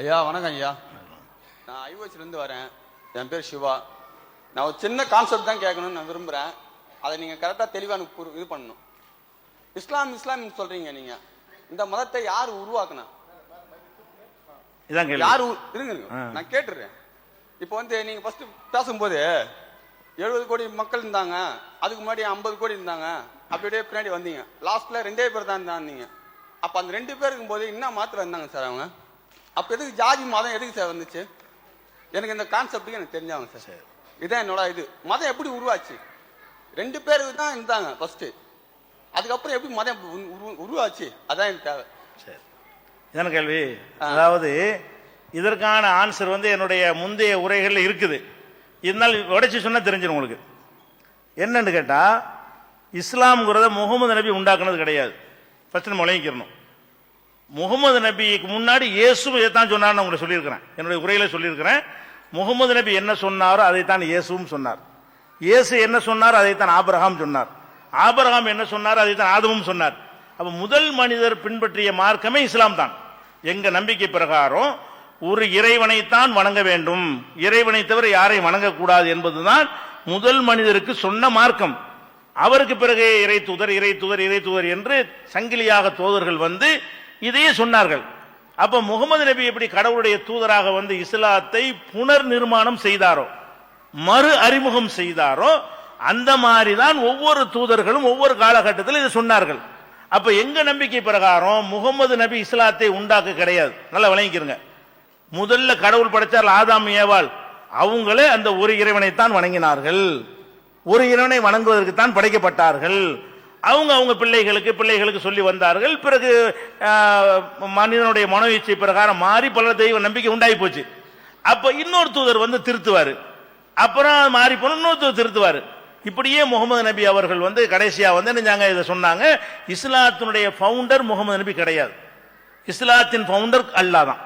ஐயா வணக்கம் ஐயா. நான் ஐஓசிலேருந்து வரேன். என் பேர் சிவா. நான் ஒரு சின்ன கான்செப்ட் தான் கேட்கணும்னு நான் விரும்புகிறேன் அதை நீங்கள் கரெக்டாக தெளிவாக எனக்கு இது பண்ணணும். இஸ்லாம் இஸ்லாம்னு சொல்கிறீங்க நீங்கள் இந்த மதத்தை யார் உருவாக்குனா? இதான் யார் இருங்க. நான் கேட்டுறேன். இப்போ வந்து நீங்கள் ஃபஸ்ட்டு பேசும்போது எழுபது கோடி மக்கள் இருந்தாங்க. அதுக்கு முன்னாடி ஐம்பது கோடி இருந்தாங்க. அப்படி அப்படியே பின்னாடி வந்தீங்க. லாஸ்ட்ல ரெண்டே பேர் தான் இருந்தாங்க அப்போ அந்த ரெண்டு பேர் இருக்கும்போது என்ன மாத்திரம் இருந்தாங்க சார் அவங்க? அப்போ எதுக்கு ஜாதி மதம் எதுக்கு சார் வந்துச்சு? எனக்கு இந்த கான்செப்ட்டுக்கு எனக்கு தெரிஞ்சாங்க சார். இதான் என்னோட இது. மதம் எப்படி உருவாச்சு? ரெண்டு பேருக்கு தான் இருந்தாங்க ஃபர்ஸ்ட் அதுக்கப்புறம் எப்படி மதம் உரு- உரு- உருவாச்சு? அதான் எனக்கு தேவை. சரி. இதான கேள்வி. அதாவது இதற்கான ஆன்சர் வந்து என்னுடைய முந்தைய உரைகளில் இருக்குது. இருந்தாலும் உடைச்சு சொன்னா தெரிஞ்சிடும் உங்களுக்கு. என்னன்னு கேட்டா இஸ்லாம்ங்கிறத முகமது நபி உண்டாக்குனது கிடையாது. ஃபர்ஸ்ட் நம்ம விளங்கிக்கிறணும். முகமது நபிக்கு முன்னாடி இயேசு இதைத்தான் சொன்னார்னு உங்களுக்கு சொல்லியிருக்கிறேன். என்னுடைய உரையில சொல்லியிருக்கிறேன். முகமது நபி என்ன சொன்னாரோ அதைத்தான் இயேசுவும் சொன்னார். இயேசு என்ன சொன்னார் அதைத்தான் ஆபரகாம் சொன்னார். ஆபரகாம் என்ன சொன்னார் அதைத்தான் ஆதமும் சொன்னார். அப்ப முதல் மனிதர் பின்பற்றிய மார்க்கமே இஸ்லாம் தான். எங்க நம்பிக்கை பிரகாரம் ஒரு இறைவனைத்தான் வணங்க வேண்டும். இறைவனை தவிர யாரையும் வணங்கக்கூடாது என்பதுதான் முதல் மனிதருக்கு சொன்ன மார்க்கம். அவருக்கு பிறகு இறை தூதர் இறை தூதர் இறை தூதர் என்று சங்கிலியாக தோதர்கள் வந்து இதையே சொன்னார்கள். அப்ப முகமது நபி எப்படி கடவுளுடைய தூதராக வந்து இஸ்லாத்தை புனர் நிர்மாணம் செய்தாரோ மறு அறிமுகம் செய்தாரோ அந்த மாதிரி தான் ஒவ்வொரு தூதர்களும் ஒவ்வொரு காலகட்டத்தில் இதை சொன்னார்கள். அப்ப எங்க நம்பிக்கை பிரகாரம் முகமது நபி இஸ்லாத்தை உண்டாக்க கிடையாது. நல்லா விளங்கிக்கிறங்க முதல்ல கடவுள் படைத்தார் ஆதாம் ஏவாள். அவங்களே அந்த ஒரு இறைவனைத்தான் வணங்கினார்கள். ஒரு இறைவனை வணங்குவதற்கு தான் படைக்கப்பட்டார்கள். அவங்க அவங்க பிள்ளைகளுக்கு பிள்ளைகளுக்கு சொல்லி வந்தார்கள். பிறகு மனிதனுடைய மனோ இச்சை பிரகாரம் மாறி பல தெய்வ நம்பிக்கை உண்டாகி போச்சு. அப்ப இன்னொரு தூதர் வந்து திருத்துவாரு. அப்புறம் மாறி போன இன்னொரு தூதர் திருத்துவாரு. இப்படியே முகமது நபி அவர்கள் வந்து கடைசியா வந்து நினைஞ்சாங்க இதை சொன்னாங்க. இஸ்லாத்தினுடைய ஃபவுண்டர் முகமது நபி கிடையாது. இஸ்லாத்தின் ஃபவுண்டர் அல்லாஹ் தான்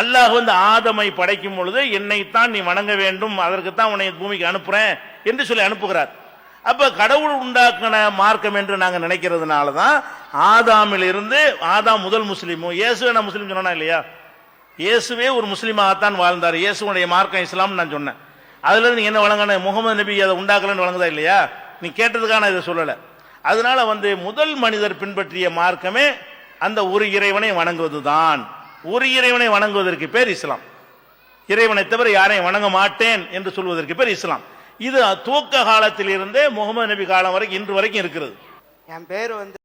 அல்லாஹ் வந்து ஆதமை படைக்கும் பொழுது என்னைத்தான் நீ வணங்க வேண்டும். அதற்குத்தான் உன்னை பூமிக்கு அனுப்புறேன் என்று சொல்லி அனுப்புகிறார். அப்ப கடவுள் உண்டாக்கின மார்க்கம் என்று நாங்க நினைக்கிறதுனால தான் ஆதாமில் இருந்து ஆதாம் முதல் முஸ்லீமும் இயேசுவே நான் முஸ்லீம் சொன்னா இல்லையா? இயேசுவே ஒரு முஸ்லீமாகத்தான் வாழ்ந்தார். இயேசுடைய மார்க்கம் இஸ்லாம் நான் சொன்னேன். அதுல இருந்து நீ என்ன வழங்கின? முகமது நபி அதை உண்டாக்கலன்னு வழங்குதா இல்லையா? நீ கேட்டதுக்காக நான் இதை சொல்லலை. அதனால வந்து முதல் மனிதர் பின்பற்றிய மார்க்கமே அந்த ஒரு இறைவனை வணங்குவது தான் ஒரு இறைவனை வணங்குவதற்கு பேர் இஸ்லாம். இறைவனை தவிர யாரையும் வணங்க மாட்டேன் என்று சொல்வதற்கு பேர் இஸ்லாம். இது துவக்க காலத்திலிருந்தே முகமது நபி காலம் வரைக்கும் இன்று வரைக்கும் இருக்கிறது. என் பேர் வந்து